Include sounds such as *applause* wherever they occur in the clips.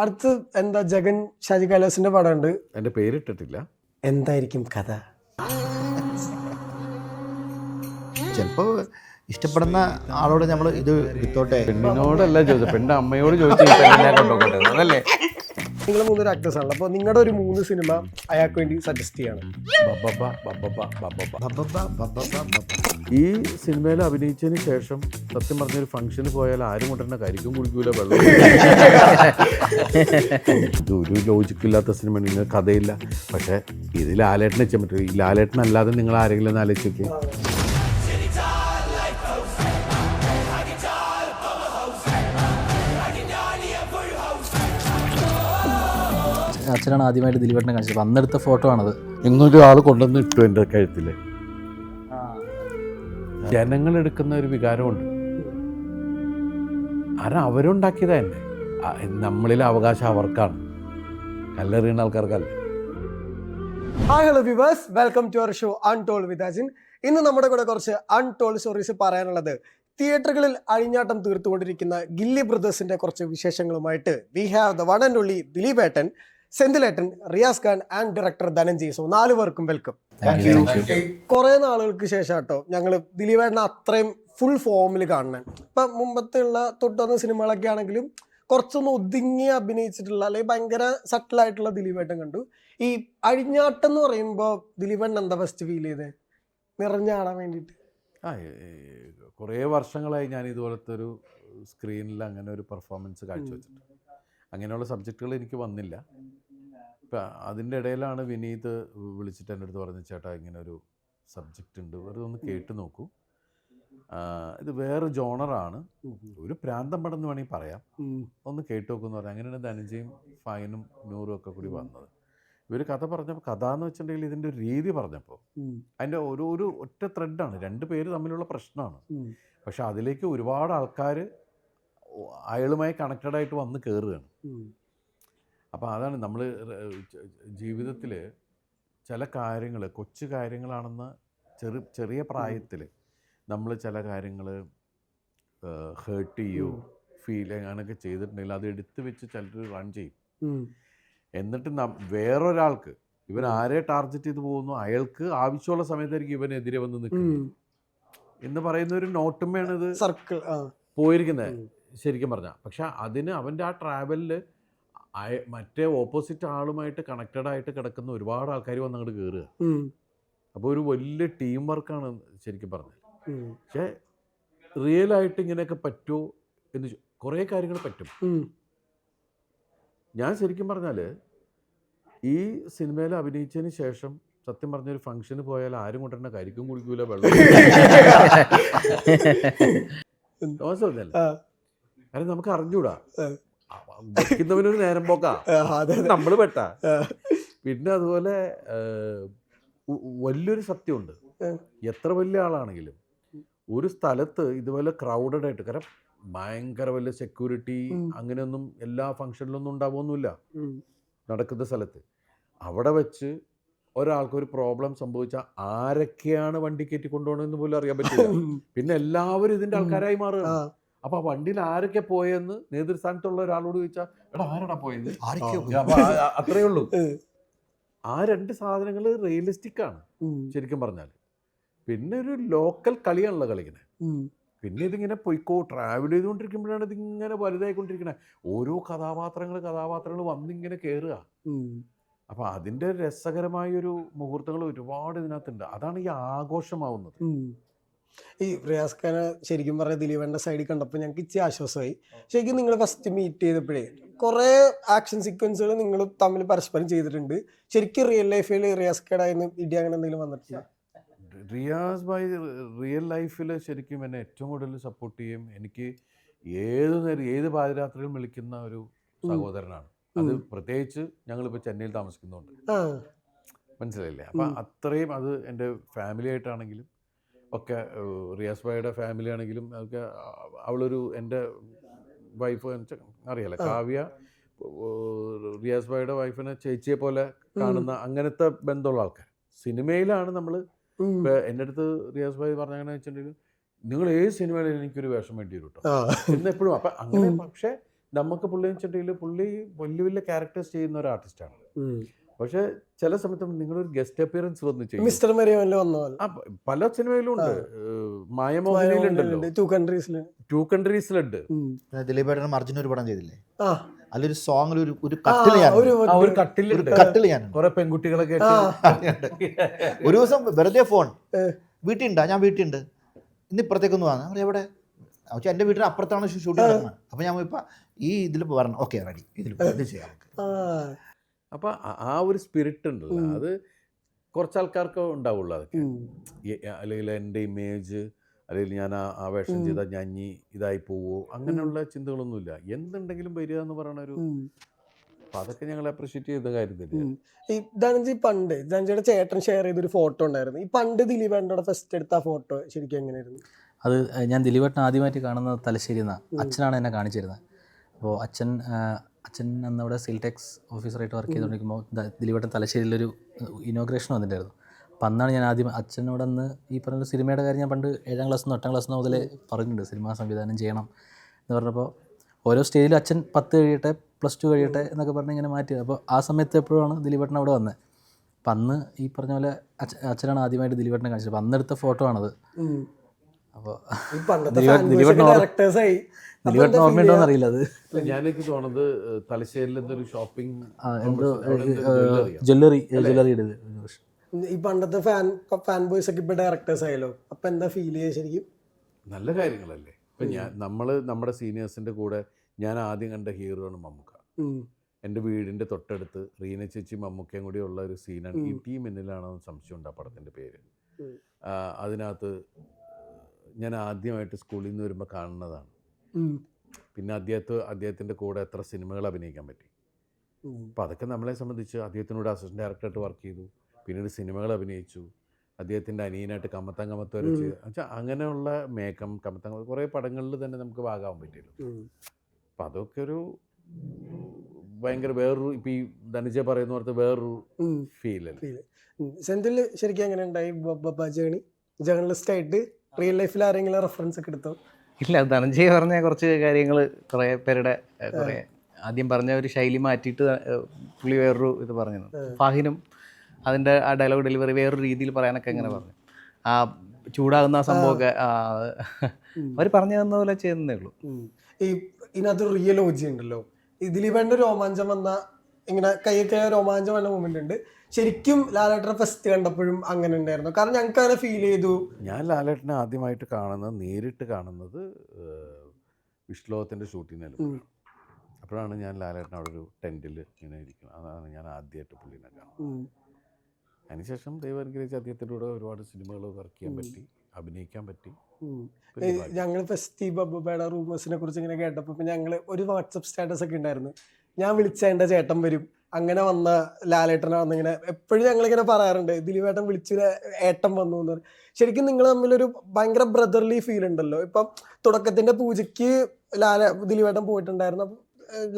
അടുത്ത് എന്താ ജഗൻ ഷാജി കൈലാസിന്റെ പടമുണ്ട്. എന്റെ പേരിട്ടിട്ടില്ല. എന്തായിരിക്കും കഥ? ചിലപ്പോ ഇഷ്ടപ്പെടുന്ന ആളോട് നമ്മൾ ഇത് എടുത്തോട്ടെ പെണ്ണിനോടല്ല ചോദിച്ചത്. പെണ്ണിന്റെ അമ്മയോട് ചോദിച്ചു അതല്ലേ? നിങ്ങൾ മൂന്നൊരു ആക്ടേഴ്സ് ആണല്ലോ. അപ്പോൾ നിങ്ങളുടെ ഒരു മൂന്ന് സിനിമ അയാൾക്ക് വേണ്ടി സജസ്റ്റ് ചെയ്യണം. ഈ സിനിമയിൽ അഭിനയിച്ചതിന് ശേഷം സത്യം പറഞ്ഞൊരു ഫംഗ്ഷന് പോയാൽ ആരും കൊണ്ടുവരുന്ന കരിക്കും കുടിക്കൂല വെള്ളം ഇത് ഒരു ലോജിക്കില്ലാത്ത സിനിമ നിങ്ങൾ കഥയില്ല. പക്ഷേ ഇതിൽ ലാലേട്ടനെ ചെയ്യാൻ പറ്റും. ഈ ലാലേട്ടൻ അല്ലാതെ നിങ്ങൾ ആരെങ്കിലും ഒന്ന് അച്ഛനാണ് ആദ്യമായിട്ട് ദിലീപേട്ടനെ കാണിച്ചത്. അപ്പം അന്നെടുത്ത ഫോട്ടോ ആണത്. ഇങ്ങനൊരു ആൾ കൊണ്ടുവന്ന് ഇട്ടു എന്റെ കഴുത്തിൽ ജനങ്ങൾ എടുക്കുന്ന ഒരു വികാരമുണ്ട്. കാരണം അവരുണ്ടാക്കിയതാ എന്നെ. നമ്മളിലെ അവകാശം അവർക്കാണ്. കല്ലെറിയുന്ന ആൾക്കാർക്കല്ല. Hi hello viewers welcome to our show Untold with Ajin ഇന്ന് നമ്മുടെ കൂടെ കുറച്ച് അൺടോൾ സ്റ്റോറീസ് പറയാനുള്ളത്. തിയേറ്ററുകളിൽ അഴിഞ്ഞാട്ടം തീർത്തുകൊണ്ടിരിക്കുന്ന ഗില്ലി ബ്രദേഴ്സിന്റെ കുറച്ച് വിശേഷങ്ങളുമായിട്ട്. We have the one and only Dileep ഏട്ടൻ സെന്തിലേട്ടൻ Riyas Khan and director Dhananjay. So നാല് പേർക്കും വെൽക്കം കുറെ നാളുകൾക്ക് ശേഷം കേട്ടോ ഞങ്ങൾ ദിലീപേട്ടനെ അത്രയും ഫുൾ ഫോമിൽ കാണണം. ഇപ്പൊ മുമ്പത്തെ ഉള്ള തൊട്ടുവന്ന സിനിമകളൊക്കെ ആണെങ്കിലും കുറച്ചൊന്ന് ഒതുങ്ങി അഭിനയിച്ചിട്ടുള്ള അല്ലെങ്കിൽ ഭയങ്കര സട്ടിൽ ആയിട്ടുള്ള ദിലീപേട്ടൻ കണ്ടു. ഈ അഴിഞ്ഞാട്ടം എന്ന് പറയുമ്പോൾ ദിലീപേട്ടൻ എന്താ ഫസ്റ്റ് ഫീൽ ചെയ്തത് നിറഞ്ഞാടാൻ വേണ്ടിയിട്ട്. ആ കുറേ വർഷങ്ങളായി ഞാൻ ഇതുപോലത്തെ ഒരു സ്ക്രീനിൽ അങ്ങനെ ഒരു പെർഫോമൻസ് കാഴ്ചവെച്ചിട്ടുണ്ട്. അങ്ങനെയുള്ള സബ്ജക്റ്റുകൾ എനിക്ക് വന്നില്ല. ഇപ്പം അതിന്റെ ഇടയിലാണ് വിനീത് വിളിച്ചിട്ട് എന്റെ അടുത്ത് പറഞ്ഞ ചേട്ടാ ഇങ്ങനെ ഒരു സബ്ജക്റ്റ് ഉണ്ട്. വെറുതെ ഒന്ന് കേട്ട് നോക്കൂ. ഇത് വേറെ ജോണറാണ്. ഒരു പ്രാന്തം പടം എന്ന് വേണമെങ്കിൽ പറയാം ഒന്ന് കേട്ട് നോക്കുമെന്ന് പറയാം അങ്ങനെയാണ് ധനജയും ഫൈനും നൂറും ഒക്കെ കൂടി വന്നത്. ഇവർ കഥ പറഞ്ഞപ്പോൾ കഥ എന്ന് വെച്ചിട്ടുണ്ടെങ്കിൽ ഇതിന്റെ ഒരു രീതി പറഞ്ഞപ്പോൾ അതിന്റെ ഒരു ഒരു ഒറ്റ ത്രെഡാണ് രണ്ട് പേര് തമ്മിലുള്ള പ്രശ്നമാണ്. പക്ഷെ അതിലേക്ക് ഒരുപാട് ആൾക്കാർ അയാളുമായി കണക്റ്റഡ് ആയിട്ട് വന്ന് കയറുകയാണ് അപ്പോൾ അതാണ് നമ്മൾ ജീവിതത്തിൽ ചില കാര്യങ്ങൾ കൊച്ചു കാര്യങ്ങളാണെന്ന് ചെറു ചെറിയ പ്രായത്തിൽ നമ്മൾ ചില കാര്യങ്ങൾ ഹേർട്ട് ചെയ്യോ ഫീൽ അങ്ങനെയൊക്കെ ചെയ്തിട്ടുണ്ടെങ്കിൽ അത് എടുത്തു വെച്ച് ചിലർ റൺ ചെയ്യും. എന്നിട്ട് വേറൊരാൾക്ക് ഇവൻ ആരെ ടാർഗറ്റ് ചെയ്ത് പോകുന്നു അയാൾക്ക് ആവശ്യമുള്ള സമയത്തായിരിക്കും ഇവനെതിരെ വന്ന് നിൽക്കുന്നത്. എന്ന് പറയുന്ന ഒരു നോട്ടുമ്മയാണ് ഇത് സർക്കിൾ പോയിരിക്കുന്നത് ശരിക്കും പറഞ്ഞാൽ പക്ഷെ അതിന് അവന്റെ ആ ട്രാവലിൽ മറ്റേ ഓപ്പോസിറ്റ് ആളുമായിട്ട് കണക്റ്റഡ് ആയിട്ട് കിടക്കുന്ന ഒരുപാട് ആൾക്കാർ വന്ന് അങ്ങോട്ട് കയറുക. അപ്പോൾ ഒരു വലിയ ടീം വർക്കാണ് ശരിക്കും പറഞ്ഞത്. പക്ഷേ റിയൽ ആയിട്ട് ഇങ്ങനെയൊക്കെ പറ്റുമോ എന്ന് കുറേ കാര്യങ്ങൾ പറ്റും. ഞാൻ ശരിക്കും പറഞ്ഞാൽ ഈ സിനിമയിൽ അഭിനയിച്ചതിന് ശേഷം സത്യം പറഞ്ഞൊരു ഫംഗ്ഷന് പോയാൽ ആരും കൊണ്ടുവരുന്ന കരിക്കും കുടിക്കൂല. *laughs* *laughs* വെള്ളം ആ, കാരണം നമുക്ക് അറിഞ്ഞൂടാ. ആ. വയ്ക്കുന്നവനൊരു നേരം പോക്കാ. *laughs* നമ്മൾ പെട്ട പിന്നെ അതുപോലെ വലിയൊരു സത്യമുണ്ട്. എത്ര വലിയ ആളാണെങ്കിലും ഒരു സ്ഥലത്ത് ഇതുപോലെ ക്രൗഡഡ് ആയിട്ട് കാരണം ഭയങ്കര വലിയ സെക്യൂരിറ്റി. അങ്ങനെയൊന്നും എല്ലാ ഫംഗ്ഷനിലൊന്നും ഉണ്ടാവുമൊന്നുമില്ല. നടക്കുന്ന സ്ഥലത്ത് അവിടെ വെച്ച് ഒരാൾക്കൊരു പ്രോബ്ലം സംഭവിച്ചാൽ ആരൊക്കെയാണ് വണ്ടി കയറ്റി കൊണ്ടുപോകണമെന്ന് പോലും അറിയാൻ പറ്റില്ല പിന്നെ എല്ലാവരും ഇതിന്റെ ആൾക്കാരായി മാറുക അപ്പൊ ആ വണ്ടിയിൽ ആരൊക്കെ പോയെന്ന് നേതൃസ്ഥാനത്തുള്ള ഒരാളോട് ചോദിച്ചാൽ എടാ ആരടാ പോയത് അത്രയേ ഉള്ളൂ. ആ രണ്ട് സാധനങ്ങൾ റിയലിസ്റ്റിക് ആണ് ശരിക്കും പറഞ്ഞാൽ പിന്നെ ഒരു ലോക്കൽ കളിയാണല്ലോ കളിക്കുന്നത് പിന്നെ ഇതിങ്ങനെ പൊയ്ക്കോ ട്രാവൽ ചെയ്തുകൊണ്ടിരിക്കുമ്പോഴാണ് ഇതിങ്ങനെ വലുതായിക്കൊണ്ടിരിക്കുന്നത് ഓരോ കഥാപാത്രങ്ങൾ കഥാപാത്രങ്ങൾ വന്നിങ്ങനെ കയറുക അപ്പൊ അതിന്റെ രസകരമായ ഒരു മുഹൂർത്തങ്ങൾ ഒരുപാട് ഇതിനകത്തുണ്ട്. അതാണ് ഈ ആഘോഷമാവുന്നത്. ഈ റിയാസ് ഖാന ശരിക്കും പറഞ്ഞ ദിലീപന്റെ സൈഡിൽ കണ്ടപ്പോൾ ഞങ്ങൾക്ക് ഇച്ചിരി ആശ്വാസമായി. ശരിക്കും നിങ്ങൾ ഫസ്റ്റ് മീറ്റ് ചെയ്തപ്പോഴേ കുറേ ആക്ഷൻ സീക്വൻസുകൾ നിങ്ങൾ തമ്മിൽ പരസ്പരം ചെയ്തിട്ടുണ്ട്. ശരിക്കും റിയൽ ലൈഫിൽ റിയാസ് ഖാനായിരുന്നു ഇടി അങ്ങനെ എന്തെങ്കിലും വന്നിട്ടില്ല റിയാസ് ഭായ് റിയൽ ലൈഫിൽ ശരിക്കും എന്നെ ഏറ്റവും കൂടുതൽ സപ്പോർട്ട് ചെയ്യും. എനിക്ക് ഏത് നേരം ഏത് പാതിരാത്രിയിലും വിളിക്കുന്ന ഒരു സഹോദരനാണ്. അത്. പ്രത്യേകിച്ച് ഞങ്ങളിപ്പോൾ ചെന്നൈയിൽ താമസിക്കുന്നുണ്ട്. മനസ്സിലായില്ലേ? അപ്പം അത്രയും അത് എന്റെ ഫാമിലി ആയിട്ടാണെങ്കിലും ഒക്കെ റിയാസ് ഭായിയുടെ ഫാമിലി ആണെങ്കിലും ഒക്കെ അവളൊരു എന്റെ വൈഫ് അറിയാലോ. കാവ്യ റിയാസ് ഭായിയുടെ വൈഫിനെ ചേച്ചിയെ പോലെ കാണുന്ന അങ്ങനത്തെ ബന്ധമുള്ള ആൾക്കാർ സിനിമയിലാണ് നമ്മൾ എന്റെ അടുത്ത് റിയാസ് ഭായി പറഞ്ഞങ്ങനെ വെച്ചിട്ടുണ്ടെങ്കിൽ നിങ്ങൾ ഏത് സിനിമയിലും എനിക്കൊരു വേഷം വേണ്ടി വരും കേട്ടോ എന്നെപ്പോഴും എപ്പോഴും അപ്പം അങ്ങനെ പക്ഷേ നമുക്ക് പുള്ളി വെച്ചിട്ടുണ്ടെങ്കിൽ പുള്ളി വലിയ വലിയ ക്യാരക്ടേഴ്സ് ചെയ്യുന്ന ഒരു ആർട്ടിസ്റ്റാണ്. പക്ഷെ ചില സമയത്ത് നിങ്ങളൊരു ഗസ്റ്റ് അപ്പിയറൻസ് വന്ന് ചെയ്യും. മിസ്റ്റർ മെറിയോനിൽ വന്ന പോലെ. പല സിനിമയിലും ഉണ്ട്. ഏഹ്, മായമോഹിനിയിലുണ്ടല്ലോ ടു കൺട്രീസിൽ ടു കൺട്രീസിലുണ്ട് ദിലീപേട്ടനും അർജുന ഒരു പടം ചെയ്തില്ലേ? ആ. അതിലൊരു സോങ്ങിൽ ഒരു ഒരു കട്ടിൽ ഒരു കട്ടിൽ ഞാൻ കുറെ പെൺകുട്ടികളൊക്കെ ഒരു ദിവസം വെറുതെ ഫോൺ വീട്ടിൽ വീട്ടിലുണ്ടാ? ഞാൻ വീട്ടിലുണ്ട്. ഇന്ന് ഇപ്പുറത്തേക്കൊന്ന് ഒന്ന് വാങ്ങാം എവിടെ? പക്ഷെ എന്റെ വീട്ടിന് അപ്പുറത്താണ് ഷൂട്ടിംഗ് നടക്കുന്നത് അപ്പോൾ ഞാൻ ഇപ്പം ഈ ഇതിൽ പറഞ്ഞു ഓക്കെ റെഡി ഇതിൽ ഇത് ചെയ്യാം നമുക്ക് ആ അപ്പൊ ആ- ആ ഒരു സ്പിരിറ്റ് ഉണ്ടല്ലോ. അത് കുറച്ച് ആൾക്കാർക്ക് ഉണ്ടാവുള്ളൂ അതൊക്കെ. അല്ലെങ്കിൽ എന്റെ ഇമേജ് അല്ലെങ്കിൽ ഞാൻ ആ വേഷം. ചെയ്താൽ ഞാൻ ഇനി ഇതായി പോവോ? അങ്ങനെയുള്ള ചിന്തകളൊന്നുമില്ല. എന്തുണ്ടെങ്കിലും വരിക എന്ന് പറയുന്ന ഒരു. അതൊക്കെ ഞങ്ങൾ അപ്രീഷിയേറ്റ് ചെയ്ത കാര്യം തന്നെയാണ് ഈ ധനഞ്ജി പണ്ട് ധനഞ്ജിയുടെ ചേട്ടൻ ഷെയർ ചെയ്തൊരു ഫോട്ടോ ഉണ്ടായിരുന്നു. ഈ പണ്ട് ദിലീപേട്ടനോട് ഫസ്റ്റ് എടുത്ത ആ ഫോട്ടോ ശരിക്കും എങ്ങനെയായിരുന്നു? അത് ഞാൻ ദിലീപേട്ടൻ ആദ്യമായിട്ട് കാണുന്നത് തലശ്ശേരി എന്നാണ് അച്ഛനാണ് എന്നെ കാണിച്ചിരുന്നത്. അപ്പോൾ അച്ഛൻ അച്ഛൻ അന്ന് അവിടെ സിൽടെക്സ് ഓഫീസറായിട്ട് വർക്ക് ചെയ്തുകൊണ്ടിരിക്കുമ്പോൾ ദിലീപേട്ടൻ തലശ്ശേരിയിലൊരു ഇനോഗ്രേഷൻ വന്നിട്ടുണ്ടായിരുന്നു. അപ്പോൾ അന്നാണ് ഞാൻ ആദ്യം അച്ഛനോട് അന്ന് ഈ പറഞ്ഞ സിനിമയുടെ കാര്യം ഞാൻ പണ്ട് ഏഴാം ക്ലാസ് നിന്ന് എട്ടാം ക്ലാസ് മുതലേ പറഞ്ഞിട്ടുണ്ട്. സിനിമ സംവിധാനം ചെയ്യണം എന്ന് പറഞ്ഞപ്പോൾ ഓരോ സ്റ്റേജിലും അച്ഛൻ പത്ത് കഴിയട്ടെ പ്ലസ് ടു കഴിയട്ടെ എന്നൊക്കെ പറഞ്ഞ് ഇങ്ങനെ മാറ്റി. അപ്പോൾ ആ സമയത്ത് എപ്പോഴാണ് ദിലീപേട്ടൻ അവിടെ വന്നത് അപ്പം അന്ന് ഈ പറഞ്ഞ പോലെ അച്ഛ അച്ഛനാണ് ആദ്യമായിട്ട് ദിലീപേട്ടനെ കാണിച്ചത്. അപ്പോൾ അന്നെടുത്ത ഫോട്ടോ ആണത്. അപ്പോൾ ദിലീപേട്ടൻ- ഓർമ്മയുണ്ടോന്ന്? അറിയില്ല അത്. അല്ല, ഞാനെനിക്ക് തോന്നുന്നത് തലശ്ശേരിൽ എന്തൊരു ഷോപ്പിംഗ് എന്തോ ജ്വല്ലറി ജ്വല്ലറി ജ്വല്ലറിയുടെ ഈ പണ്ടത്തെ ഫാൻ ഫാൻ ബോയ്സ് ഒക്കെ ഇപ്പൊ ഡയറക്ടേഴ്സ് ആയല്ലോ. അപ്പൊ എന്താ ഫീൽ ചെയ്യുക ശരിക്കും? നല്ല കാര്യങ്ങളല്ലേ? ഇപ്പൊ ഞാൻ നമ്മൾ നമ്മുടെ സീനിയേഴ്സിന്റെ കൂടെ ഞാൻ ആദ്യം കണ്ട ഹീറോ ആണ് മമ്മൂക്ക. എന്റെ എന്റെ വീടിന്റെ തൊട്ടടുത്ത് റീന ചേച്ചി മമ്മൂക്കയും കൂടി ഉള്ള ഒരു സീനാണ് ഈ. ടീം എന്നിലാണോ സംശയം ഉണ്ട് ആ പടത്തിന്റെ പേര്. അതിനകത്ത് ഞാൻ ആദ്യമായിട്ട് സ്കൂളിൽ നിന്ന് വരുമ്പോൾ കാണുന്നതാണ്. പിന്നെ അദ്ദേഹത്തെ അദ്ദേഹത്തിന്റെ കൂടെ എത്ര സിനിമകൾ അഭിനയിക്കാൻ പറ്റി. അപ്പോൾ അതൊക്കെ നമ്മളെ സംബന്ധിച്ച് അദ്ദേഹത്തിനോട് അസിസ്റ്റന്റ് ഡയറക്ടറായിട്ട് വർക്ക് ചെയ്തു. പിന്നീട് സിനിമകൾ അഭിനയിച്ചു. അദ്ദേഹത്തിന്റെ അനിയനായിട്ട് കമ്മത്താൻ കമ്മത്ത വരെ ചെയ്തു. വെച്ചാൽ അങ്ങനെയുള്ള മേക്കം കമ്മത്താൻ കമ്മത്ത കുറേ പടങ്ങളിൽ തന്നെ നമുക്ക് ഭാഗമാകാൻ പറ്റിയല്ലോ. അപ്പം അതൊക്കെ ഒരു ഭയങ്കര വേറൊരു ഇപ്പം ഈ ധനുജ പറയുന്ന പോലത്തെ വേറൊരു ഫീൽ ഫീലല്ലേ. സെന്തിൽ ശരിക്കും അങ്ങനെ ഉണ്ടായി? ജേണി? ജേർണലിസ്റ്റ് ആയിട്ട് റിയൽ ലൈഫിൽ ആരെങ്കിലും റെഫറൻസ് ഒക്കെ എടുത്തോ? ഇല്ല ധനഞ്ജയ് പറഞ്ഞ കുറച്ച് കാര്യങ്ങൾ കുറേ പേരുടെ കുറെ ആദ്യം പറഞ്ഞ ഒരു ശൈലി മാറ്റിയിട്ട് പുള്ളി വേറൊരു ഇത് പറഞ്ഞു ഫാഹിനും അതിന്റെ ആ ഡയലോഗ് ഡെലിവറി വേറൊരു രീതിയിൽ പറയാനൊക്കെ എങ്ങനെ പറഞ്ഞു. ആ ചൂടാകുന്ന ആ സംഭവമൊക്കെ അവർ പറഞ്ഞു തന്ന പോലെ ചെയ്യുന്നേ ഉള്ളൂ. ഈ ഇതിനകത്ത് റിയൽ ഓജി ഉണ്ടല്ലോ. വേണ്ട രോമാഞ്ചം വന്ന ഇങ്ങനെ കൈയൊക്കെ രോമാഞ്ചം വന്ന മൂമെന്റ് ഉണ്ട്. ശരിക്കും ലാലേട്ടനെ ഫസ്റ്റ് കണ്ടപ്പോഴും അങ്ങനെ ഉണ്ടായിരുന്നു. കാരണം ഞങ്ങൾക്ക് അങ്ങനെ ഫീൽ ചെയ്തു. ഞാൻ ലാലേട്ടനെ ആദ്യമായിട്ട് കാണുന്നത് നേരിട്ട് കാണുന്നത് വിഷ്ണുലോകത്തിന്റെ വിഷ്ണുലോകത്തിന്റെ ഷൂട്ടിങ്ങിൽ അപ്പോഴാണ് ഞാൻ ലാലേട്ടൻ അവിടെ ഒരു ടെന്റിൽ ഇങ്ങനെ ഇരിക്കുന്നത്. അതാണ് ഞാൻ ആദ്യമായിട്ട് പുള്ളിനെ കാണുന്നത്. അതിനുശേഷം ദൈവം അനുഗ്രഹിച്ച് അദ്ദേഹത്തിന്റെ കൂടെ ഒരുപാട് സിനിമകൾ വർക്ക് ചെയ്യാൻ പറ്റി അഭിനയിക്കാൻ പറ്റി. ഞങ്ങൾ ഫസ്റ്റ് ബബ്ബയുടെ റൂമേഴ്സിനെ കുറിച്ച് ഇങ്ങനെ കേട്ടപ്പോൾ ഞങ്ങൾ ഒരു വാട്സപ്പ് സ്റ്റാറ്റസ് ഒക്കെ ഉണ്ടായിരുന്നു. ഞാൻ വിളിച്ച എന്റെ ചേട്ടൻ വരും. അങ്ങനെ വന്ന ലാലേട്ടനെ വന്നിങ്ങനെ എപ്പോഴും ഞങ്ങളിങ്ങനെ പറയാറുണ്ട് ദിലീപേട്ടൻ വിളിച്ച് ഏട്ടൻ വന്നു എന്ന് പറയും ശരിക്കും നിങ്ങൾ തമ്മിലൊരു ഭയങ്കര ബ്രദർലി ഫീൽ ഉണ്ടല്ലോ. ഇപ്പം തുടക്കത്തിന്റെ പൂജയ്ക്ക് ലാല ദിലീപേട്ടൻ പോയിട്ടുണ്ടായിരുന്നു.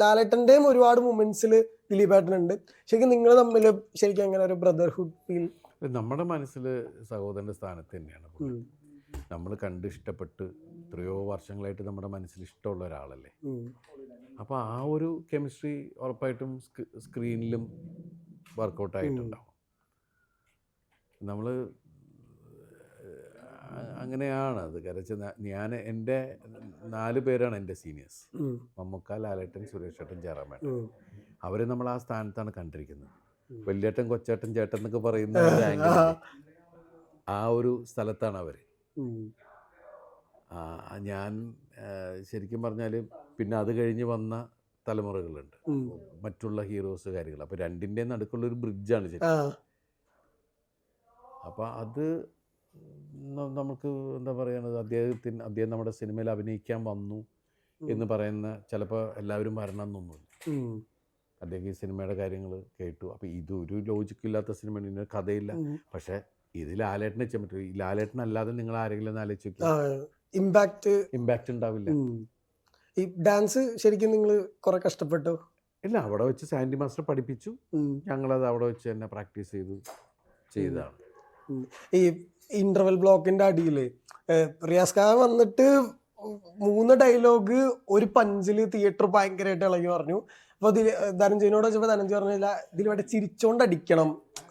ലാലേട്ടന്റെയും ഒരുപാട് മൊമെന്റ്സിൽ ദിലീപേട്ടനുണ്ട് ശരിക്കും നിങ്ങൾ തമ്മിൽ ശരിക്കും അങ്ങനെ ഒരു ബ്രദർഹുഡ് ഫീൽ നമ്മുടെ മനസ്സിൽ സഹോദരന്റെ സ്ഥാനത്ത് തന്നെയാണ് നമ്മൾ കണ്ട് ഇഷ്ടപ്പെട്ട് എത്രയോ വർഷങ്ങളായിട്ട് നമ്മുടെ മനസ്സിൽ ഇഷ്ടമുള്ള ഒരാളല്ലേ. അപ്പോൾ ആ ഒരു കെമിസ്ട്രി ഉറപ്പായിട്ടും സ്ക്രീനിലും വർക്കൗട്ട് ആയിട്ടുണ്ടാവും. നമ്മൾ അങ്ങനെയാണ്. അത് കാരണം ഞാൻ എന്റെ നാല് പേരാണ് എന്റെ സീനിയേഴ്സ് മമ്മൂക്ക ലാലേട്ടൻ സുരേഷേട്ടൻ ജയറാമേട്ടൻ. അവരെ നമ്മൾ ആ സ്ഥാനത്താണ് കണ്ടിരിക്കുന്നത്. വല്യേട്ടൻ കൊച്ചേട്ടൻ ചേട്ടൻ എന്നൊക്കെ പറയുന്ന? *laughs* ആ ഒരു സ്ഥലത്താണ് അവർ ഞാൻ ശരിക്കും പറഞ്ഞാൽ പിന്നെ അത് കഴിഞ്ഞ് വന്ന തലമുറകളുണ്ട്. മറ്റുള്ള ഹീറോസ് കാര്യങ്ങൾ. അപ്പോൾ രണ്ടിന്റെ നടുക്കുള്ള ഒരു ബ്രിഡ്ജാണ് ശരി അപ്പോൾ അത് നമുക്ക് എന്താ പറയണത്? അദ്ദേഹത്തിന് അദ്ദേഹം നമ്മുടെ സിനിമയിൽ അഭിനയിക്കാൻ വന്നു എന്ന് പറയുന്ന ചിലപ്പോൾ എല്ലാവരും വരണമെന്നൊന്നുമില്ല അദ്ദേഹം ഈ സിനിമയുടെ കാര്യങ്ങൾ കേട്ടു. അപ്പോൾ ഇതൊരു ഒരു ലോജിക്കില്ലാത്ത സിനിമയാണ്. ഇതിന് കഥയില്ല. പക്ഷേ ഇത് ലാലേട്ടനെ ചെയ്യാൻ പറ്റും ഈ ലാലേട്ടൻ അല്ലാതെ നിങ്ങൾ ആരെങ്കിലും ഒന്ന് ആലോചിച്ച് ഇമ്പാക്ട് ഇമ്പാക്റ്റ് ഉണ്ടാവില്ല. ഈ ഡാൻസ് ശരിക്കും നിങ്ങൾ കുറെ കഷ്ടപ്പെട്ടു? ഇല്ല അവിടെ വെച്ച് സാൻഡി മാസ്റ്റർ പഠിപ്പിച്ചു. ഞങ്ങളത് അവിടെ വെച്ച് തന്നെ പ്രാക്ടീസ് ചെയ്തു ചെയ്തതാണ്. ഈ ഇന്റർവെൽ ബ്ലോക്കിന്റെ അടിയിൽ റിയാസ് ഖാൻ വന്നിട്ട് മൂന്ന് ഡയലോഗ് ഒരു പഞ്ചിൽ തിയേറ്റർ ഭയങ്കരമായിട്ട് ഇളകി പറഞ്ഞു. അപ്പൊ ഇതിൽ ധനഞ്ജയനോട് ചോദിച്ചപ്പോ ധനഞ്ജയ പറഞ്ഞില്ല ഇതിൽ ഇവിടെ ചിരിച്ചോണ്ട് അടിക്കണം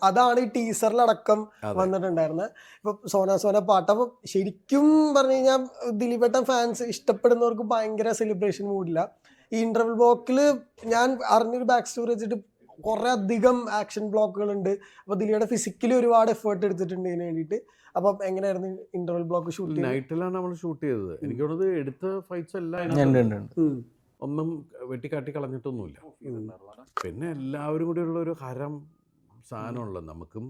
അതാണ് ഈ ടീസറിലടക്കം. വന്നിട്ടുണ്ടായിരുന്നത് ഇപ്പൊ സോന സോന പാട്ട് അപ്പൊ ശരിക്കും പറഞ്ഞു കഴിഞ്ഞാൽ ദിലീപേട്ടൻ ഫാൻസ് ഇഷ്ടപ്പെടുന്നവർക്ക് ഭയങ്കര സെലിബ്രേഷൻ മൂടില്ല ഈ ഇന്റർവൽ ബ്ലോക്കിൽ ഞാൻ അറിഞ്ഞൊരു ബാക്ക് സ്റ്റോറി വെച്ചിട്ട് കുറെ അധികം ആക്ഷൻ ബ്ലോക്കുകൾ ഉണ്ട് അപ്പൊ ദിലീപയുടെ ഫിസിക്കലി ഒരുപാട് എഫേർട്ട് എടുത്തിട്ടുണ്ട് ഇതിന് വേണ്ടിയിട്ട്. അപ്പം എങ്ങനെയായിരുന്നു ഇന്റർവൽ ബ്ലോക്ക് ഷൂട്ട് ചെയ്തത്? നൈറ്റിലാണ് നമ്മൾ ഷൂട്ട് ചെയ്തത്. എനിക്ക് തോന്നുന്നത് എടുത്ത ഫൈറ്റ്സ് എല്ലാം ഒന്നും വെട്ടിക്കാട്ടി കളഞ്ഞിട്ടൊന്നുമില്ല. പിന്നെ എല്ലാവരും കൂടി ഉള്ള ഒരു ഹരം സാധനമുള്ള നമുക്കും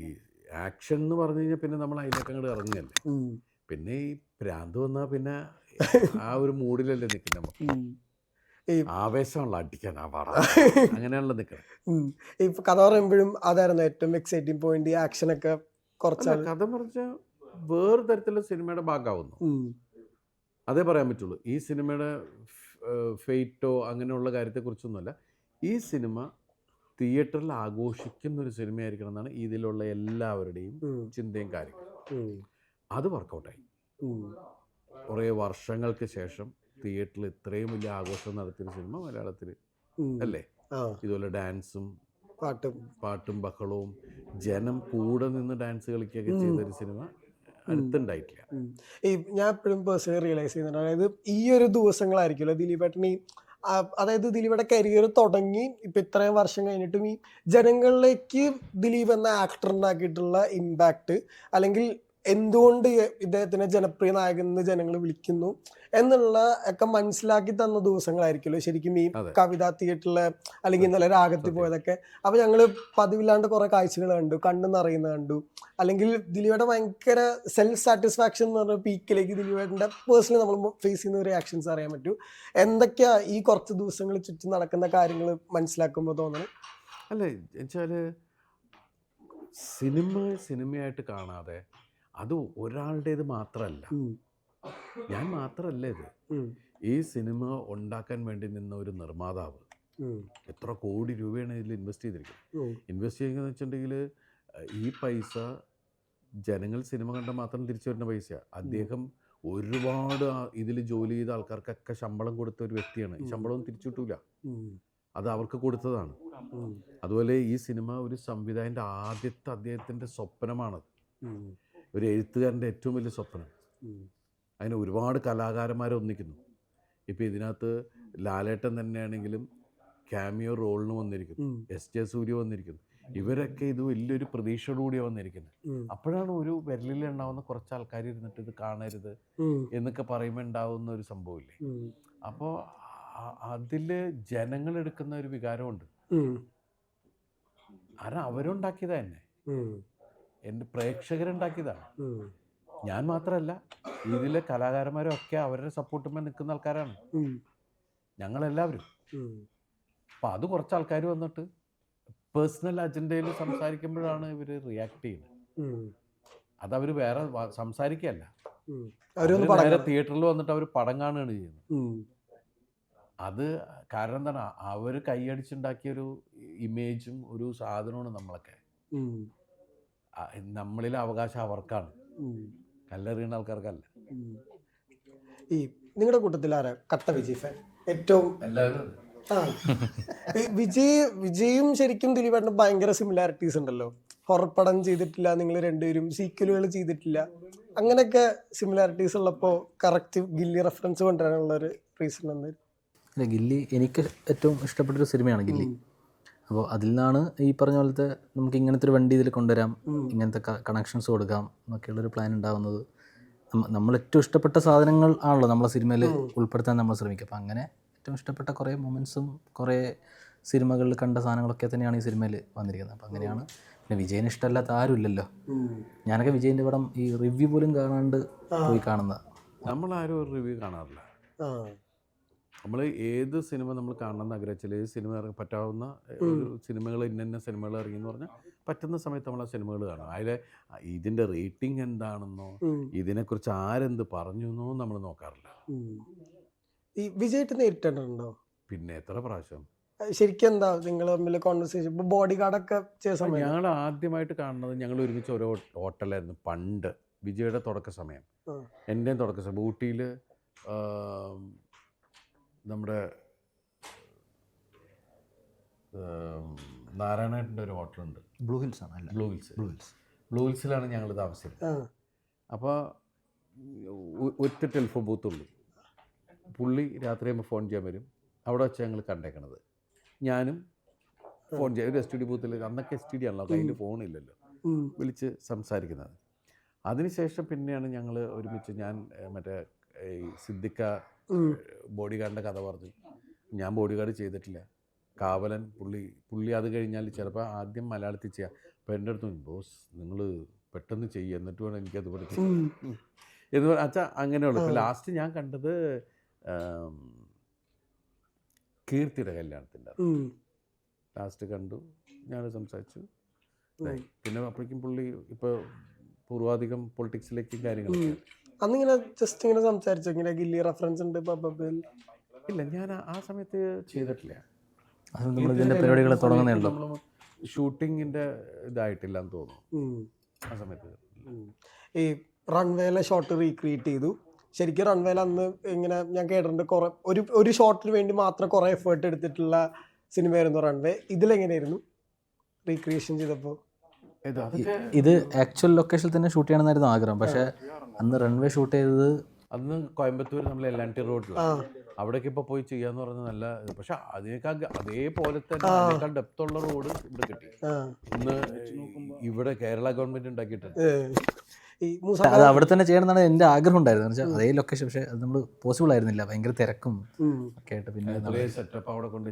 ഈ ആക്ഷൻ എന്ന് പറഞ്ഞു കഴിഞ്ഞാൽ പിന്നെ നമ്മൾ അതിലേക്ക് അങ്ങോട്ട് ഇറങ്ങുകയല്ലേ? പിന്നെ ഈ ഭ്രാന്ത് വന്നാൽ പിന്നെ *laughs* ആ ഒരു മൂഡിലല്ലേ നിൽക്കുന്നത് ഈ ആവേശമുള്ള അടിക്കാൻ ആ പാട *laughs* അങ്ങനെയാണല്ലോ നിൽക്കണം. ഇപ്പൊ കഥ പറയുമ്പോഴും അതായിരുന്നു ഏറ്റവും എക്സൈറ്റിംഗ് പോയിന്റ് ആക്ഷനൊക്കെ കുറച്ചാണ് കഥ പറഞ്ഞ വേറെ തരത്തിലുള്ള സിനിമയുടെ ഭാഗമാവുന്നു. അതേ പറയാൻ പറ്റുള്ളൂ. ഈ സിനിമയുടെ ഫെയ്റ്റോ അങ്ങനെയുള്ള കാര്യത്തെക്കുറിച്ചൊന്നുമല്ല. ഈ സിനിമ തിയേറ്ററിൽ ആഘോഷിക്കുന്ന ഒരു സിനിമയായിരിക്കണം എന്നാണ് ഇതിലുള്ള എല്ലാവരുടെയും ചിന്തയും കാര്യങ്ങളും. അത് വർക്കൗട്ടായി. കുറേ വർഷങ്ങൾക്ക് ശേഷം തിയേറ്ററിൽ ഇത്രയും വലിയ ആഘോഷം നടത്തിയ സിനിമ മലയാളത്തിൽ അല്ലേ? ഇതുപോലെ ഡാൻസും പാട്ടും. പാട്ടും ബഹളവും ജനം കൂടെ നിന്ന് ഡാൻസ് കളിക്കുകയൊക്കെ ചെയ്തൊരു സിനിമ. അടുത്തുണ്ടായിട്ടില്ല. ഈ ഞാൻ എപ്പോഴും പേഴ്സണലി റിയലൈസ് ചെയ്യുന്നുണ്ട് അതായത് ഈ ഒരു ദിവസങ്ങളായിരിക്കുമല്ലോ ദിലീപേട്ടൻ ഈ അതായത് ദിലീപയുടെ കരിയർ തുടങ്ങി ഇപ്പൊ ഇത്രയും വർഷം കഴിഞ്ഞിട്ടും ഈ ജനങ്ങളിലേക്ക് ദിലീപ് എന്ന ആക്ടർ ഉണ്ടാക്കിയിട്ടുള്ള ഇമ്പാക്ട് അല്ലെങ്കിൽ എന്തുകൊണ്ട് ഇദ്ദേഹത്തിനെ ജനപ്രിയ നായകൻ എന്ന് ജനങ്ങൾ വിളിക്കുന്നു എന്നുള്ള ഒക്കെ മനസ്സിലാക്കി തന്ന ദിവസങ്ങളായിരിക്കുമല്ലോ. ശരിക്കും ഈ. കവിത തിയേറ്ററിലെ അല്ലെങ്കിൽ ഇന്നലെ രാഗത്തിൽ പോയതൊക്കെ. അപ്പൊ ഞങ്ങൾ പതിവില്ലാണ്ട് കുറെ കാഴ്ചകൾ കണ്ടു. കണ്ണു നിറയുന്ന കണ്ടു. അല്ലെങ്കിൽ ദിലീപയുടെ ഭയങ്കര സെൽഫ് സാറ്റിസ്ഫാക്ഷൻ എന്ന് പറഞ്ഞ പീക്കിലേക്ക് ദിലീപേട്ടന്റെ പേഴ്സണലി നമ്മൾ ഫേസ് ചെയ്യുന്ന റിയാക്ഷൻസ് അറിയാൻ പറ്റൂ. എന്തൊക്കെയാ ഈ കുറച്ച് ദിവസങ്ങൾ ചുറ്റും നടക്കുന്ന കാര്യങ്ങൾ മനസ്സിലാക്കുമ്പോൾ തോന്നുന്നു അല്ലേ സിനിമ സിനിമയായിട്ട് കാണാതെ അത് ഒരാളുടേത് മാത്രമല്ല ഞാൻ മാത്രമല്ല ഇത്. ഈ സിനിമ ഉണ്ടാക്കാൻ വേണ്ടി നിന്ന ഒരു നിർമ്മാതാവ് എത്ര കോടി രൂപയാണ് ഇതിൽ ഇൻവെസ്റ്റ് ചെയ്തിരിക്കുന്നത്. ഇൻവെസ്റ്റ് ചെയ്യുന്നത് വെച്ചിട്ടുണ്ടെങ്കിൽ ഈ പൈസ ജനങ്ങൾ സിനിമ കണ്ട മാത്രം തിരിച്ചു വരുന്ന പൈസയാണ് അദ്ദേഹം ഒരുപാട് ഇതിൽ ജോലി ചെയ്ത ആൾക്കാർക്കൊക്കെ ശമ്പളം കൊടുത്ത ഒരു വ്യക്തിയാണ്. ഈ ശമ്പളം തിരിച്ചു കിട്ടൂല. അത് അവർക്ക് കൊടുത്തതാണ്. അതുപോലെ ഈ സിനിമ ഒരു സംവിധായകന്റെ ആദ്യത്തെ അദ്ദേഹത്തിന്റെ സ്വപ്നമാണത്. ഒരു എഴുത്തുകാരന്റെ ഏറ്റവും വലിയ സ്വപ്നം. അതിന് ഒരുപാട് കലാകാരന്മാരെ ഒന്നിക്കുന്നു. ഇപ്പോൾ ഇതിനകത്ത് ലാലേട്ടൻ തന്നെയാണെങ്കിലും ക്യാമിയോ റോളിന് വന്നിരിക്കുന്നു. എസ് ജെ സൂര്യ വന്നിരിക്കുന്നു. ഇവരൊക്കെ ഇത് വലിയൊരു പ്രതീക്ഷയോടുകൂടിയാണ് വന്നിരിക്കുന്നത്. അപ്പോഴാണ് ഒരു വിരലിൽ ഉണ്ടാവുന്ന കുറച്ച് ആൾക്കാർ ഇരുന്നിട്ട് ഇത് കാണരുത് എന്നൊക്കെ പറയുമ്പോൾ ഉണ്ടാവുന്ന ഒരു സംഭവമില്ലേ? അപ്പോൾ അതിൽ ജനങ്ങളെടുക്കുന്ന ഒരു വികാരമുണ്ട്. കാരണം അവരുണ്ടാക്കിയതാ എന്നെ എന്റെ പ്രേക്ഷകരുണ്ടാക്കിയതാണ്. ഞാൻ മാത്രമല്ല ഇതിലെ കലാകാരന്മാരും ഒക്കെ അവരുടെ സപ്പോർട്ടുമ്പോൾ നിൽക്കുന്ന ആൾക്കാരാണ്. ഞങ്ങളെല്ലാവരും. അപ്പം അത് കുറച്ച് ആൾക്കാർ വന്നിട്ട് പേഴ്സണൽ അജണ്ടയിൽ സംസാരിക്കുമ്പോഴാണ് ഇവർ റിയാക്ട് ചെയ്യുന്നത്. അതവർ വേറെ സംസാരിക്കല്ല പടം തിയേറ്ററിൽ വന്നിട്ട് അവർ പടം കാണുകയാണ് ചെയ്യുന്നത്. അത് കാരണം എന്താണ്? അവർ കൈയടിച്ചുണ്ടാക്കിയ ഒരു ഇമേജും ഒരു സാധനമാണ് നമ്മളൊക്കെ. നമ്മളിലെ അവകാശം അവർക്കാണ്. കല്ലെറിയുന്ന ആൾക്കാർക്കല്ല. ഈ നിങ്ങളുടെ കൂട്ടത്തിൽ ആരാ? കട്ട വിജയ് ഫാൻ ഏറ്റവും എല്ലാവരും വിജയ് വിജയും ശരിക്കും ദിലീപേട്ടന് ഭയങ്കര സിമിലാരിറ്റീസ് ഉണ്ടല്ലോ. ഹൊറർ പടം ചെയ്തിട്ടില്ല നിങ്ങൾ രണ്ടുപേരും സീക്വലുകൾ ചെയ്തിട്ടില്ല. അങ്ങനെയൊക്കെ സിമിലാരിറ്റീസ് ഉള്ളപ്പോൾ കറക്റ്റ് ഗില്ലി റെഫറൻസ് കൊണ്ടുവരാനുള്ള ഒരു റീസൺ എന്തായിരുന്നു അല്ല ഗില്ലി എനിക്ക് ഏറ്റവും ഇഷ്ടപ്പെട്ട ഒരു സിനിമയാണ് ഗില്ലി. അപ്പോൾ അതിൽ നിന്നാണ് ഈ പറഞ്ഞ പോലത്തെ നമുക്ക് ഇങ്ങനത്തെ ഒരു വണ്ടി ഇതിൽ കൊണ്ടുവരാം ഇങ്ങനത്തെ കണക്ഷൻസ് കൊടുക്കാം എന്നൊക്കെയുള്ളൊരു പ്ലാൻ ഉണ്ടാകുന്നത് നമ്മൾ ഏറ്റവും ഇഷ്ടപ്പെട്ട സാധനങ്ങൾ ആണല്ലോ നമ്മളെ സിനിമയിൽ ഉൾപ്പെടുത്താൻ നമ്മൾ ശ്രമിക്കുക. അപ്പോൾ അങ്ങനെ ഏറ്റവും ഇഷ്ടപ്പെട്ട കുറേ മൊമെൻസും കുറേ സിനിമകളിൽ കണ്ട സാധനങ്ങളൊക്കെ തന്നെയാണ് ഈ സിനിമയിൽ വന്നിരിക്കുന്നത്. അപ്പോൾ അങ്ങനെയാണ്. പിന്നെ വിജയന് ഇഷ്ടമല്ലാത്ത ആരും ഇല്ലല്ലോ. ഞാനൊക്കെ വിജയന്റെ പടം ഈ റിവ്യൂ പോലും കാണാണ്ട് പോയി കാണുന്നത്. നമ്മളാരും ഒരു റിവ്യൂ കാണാറില്ല. ആ. നമ്മൾ ഏത് സിനിമ നമ്മൾ കാണണം എന്ന് ആഗ്രഹിച്ചാൽ ഏത് സിനിമ ഇറങ്ങി പറ്റാവുന്ന ഒരു സിനിമകൾ ഇന്ന സിനിമകൾ ഇറങ്ങി എന്ന് പറഞ്ഞാൽ പറ്റുന്ന സമയത്ത് നമ്മൾ ആ സിനിമകൾ കാണും. അതിലെ ഇതിന്റെ റേറ്റിംഗ് എന്താണെന്നോ ഇതിനെക്കുറിച്ച് ആരെന്ത് പറഞ്ഞു എന്നോ നമ്മൾ നോക്കാറില്ല ഈ വിജയിട്ട് നേരിട്ടുണ്ടോ പിന്നെ എത്ര പ്രാവശ്യം? ശരിക്കും എന്താ നിങ്ങൾ തമ്മിൽ കോൺവെർസേഷൻ ഇപ്പോൾ ബോഡി ഗാർഡൊക്കെ ചെയ്ത സമയം ഞങ്ങൾ ആദ്യമായിട്ട് കാണുന്നത് ഞങ്ങൾ ഒരുമിച്ച് ഓരോ ഹോട്ടലായിരുന്നു. പണ്ട് വിജയുടെ തുടക്ക സമയം. എന്റെയും തുടക്ക സമയം. ഊട്ടിയിൽ നമ്മുടെ നാരായണേട്ടന്റെ ഒരു ഹോട്ടലുണ്ട്. ബ്ലൂ ഹിൽസ് ആണ് Blue Hills. Blue Hills. Blue ഹിൽസിലാണ് ഞങ്ങൾ താമസിച്ചത്. അപ്പോൾ ഒറ്റ ടെലിഫോൺ ബൂത്തുള്ളൂ. പുള്ളി രാത്രി ആകുമ്പോൾ ഫോൺ ചെയ്യാൻ വരും. അവിടെ വെച്ചാൽ ഞങ്ങൾ കണ്ടേക്കണത്. ഞാനും ഫോൺ ചെയ്യാം. ഒരു എസ് ടി ഡി ബൂത്തിൽ അന്നൊക്കെ എസ് ടി ഡി ആണല്ലോ കയ്യിൽ ഫോണില്ലല്ലോ. വിളിച്ച് സംസാരിക്കുന്നത്. അതിനുശേഷം പിന്നെയാണ് ഞങ്ങൾ ഒരുമിച്ച് ഞാൻ മറ്റേ ഈ സിദ്ദിഖ. ബോഡി ഗാർഡിന്റെ കഥ പറഞ്ഞു. ഞാൻ ബോഡി ഗാർഡ് ചെയ്തിട്ടില്ല. കാവലൻ പുള്ളി പുള്ളി അത് കഴിഞ്ഞാൽ ചിലപ്പോൾ ആദ്യം മലയാളത്തിൽ ചെയ്യാം. അപ്പോൾ എന്റെ അടുത്ത് ബോസ് നിങ്ങൾ പെട്ടെന്ന് ചെയ്യുക എന്നിട്ട് വേണം എനിക്കത് പഠിച്ചു എന്ന് പറഞ്ഞാൽ അച്ഛാ അങ്ങനെയുള്ള. ഇപ്പോൾ ലാസ്റ്റ് ഞാൻ കണ്ടത് കീർത്തിയുടെ കല്യാണത്തിന്റെ ലാസ്റ്റ് കണ്ടു ഞാൻ സംസാരിച്ചു. പിന്നെ അപ്പോഴേക്കും പുള്ളി ഇപ്പോൾ പൂർവാധികം പൊളിറ്റിക്സിലേക്കും കാര്യങ്ങളൊക്കെ അന്നിങ്ങനെ ജസ്റ്റ് ഇങ്ങനെ സംസാരിച്ചു? ഇങ്ങനെ ഗില്ലി റെഫറൻസ് ഉണ്ട് ബബബിൽ ഇല്ല ഞാൻ ആ- സമയത്ത് ചെയ്തിട്ടില്ല. നമ്മൾ ഇതിന്റെ പരിപാടികൾ തുടങ്ങുന്നേ ഉള്ളൂ. ഷൂട്ടിങ്ങിന്റെ ഇതായിട്ടില്ല എന്ന് തോന്നുന്നു. ആ സമയത്ത്. ഈ റൺവേയിലെ ഷോട്ട് റീക്രിയേറ്റ് ചെയ്തു. ശരിക്കും റൺവേല അന്ന് ഇങ്ങനെ ഞാൻ കേട്ടിട്ടുണ്ട് കുറെ ഒരു ഒരു ഷോട്ടിന് വേണ്ടി മാത്രം കുറെ എഫേർട്ട് എടുത്തിട്ടുള്ള സിനിമയായിരുന്നു റൺവേ ഇതിലെങ്ങനെയായിരുന്നു? റീക്രിയേഷൻ ചെയ്തപ്പോൾ ഇത് ആക്ച്വൽ ലൊക്കേഷനിൽ തന്നെ ഷൂട്ട് ചെയ്യണമെന്നായിരുന്നു ആഗ്രഹം. പക്ഷേ അന്ന് റൺവേ ഷൂട്ട് ചെയ്തത് അന്ന് കോയമ്പത്തൂർ നമ്മൾ എല്ലാണ്ടി റോഡിൽ ആ. അവിടേക്ക് ഇപ്പോൾ പോയി ചെയ്യാന്ന് പറഞ്ഞ നല്ല പക്ഷെ അതിനേക്കാൾ അതേപോലെ തന്നെ. അതിനേക്കാൾ ഡെപ്ത് ഉള്ള റോഡ് ഇവിടെ കിട്ടി. ഇന്ന് ഇവിടെ കേരള ഗവൺമെന്റ് ഉണ്ടാക്കിയിട്ടുണ്ട്. അത് അവിടെ തന്നെ ചെയ്യണമെന്നാണ് എന്റെ ആഗ്രഹം ഉണ്ടായിരുന്നു എന്ന് വെച്ചാൽ അതേ ലൊക്കേഷൻ പക്ഷെ അത് നമ്മൾ പോസിബിൾ ആയിരുന്നില്ല. ഭയങ്കര തിരക്കും. ഒക്കെ ആയിട്ട് പിന്നെ സെറ്റപ്പ് അവിടെ കൊണ്ട്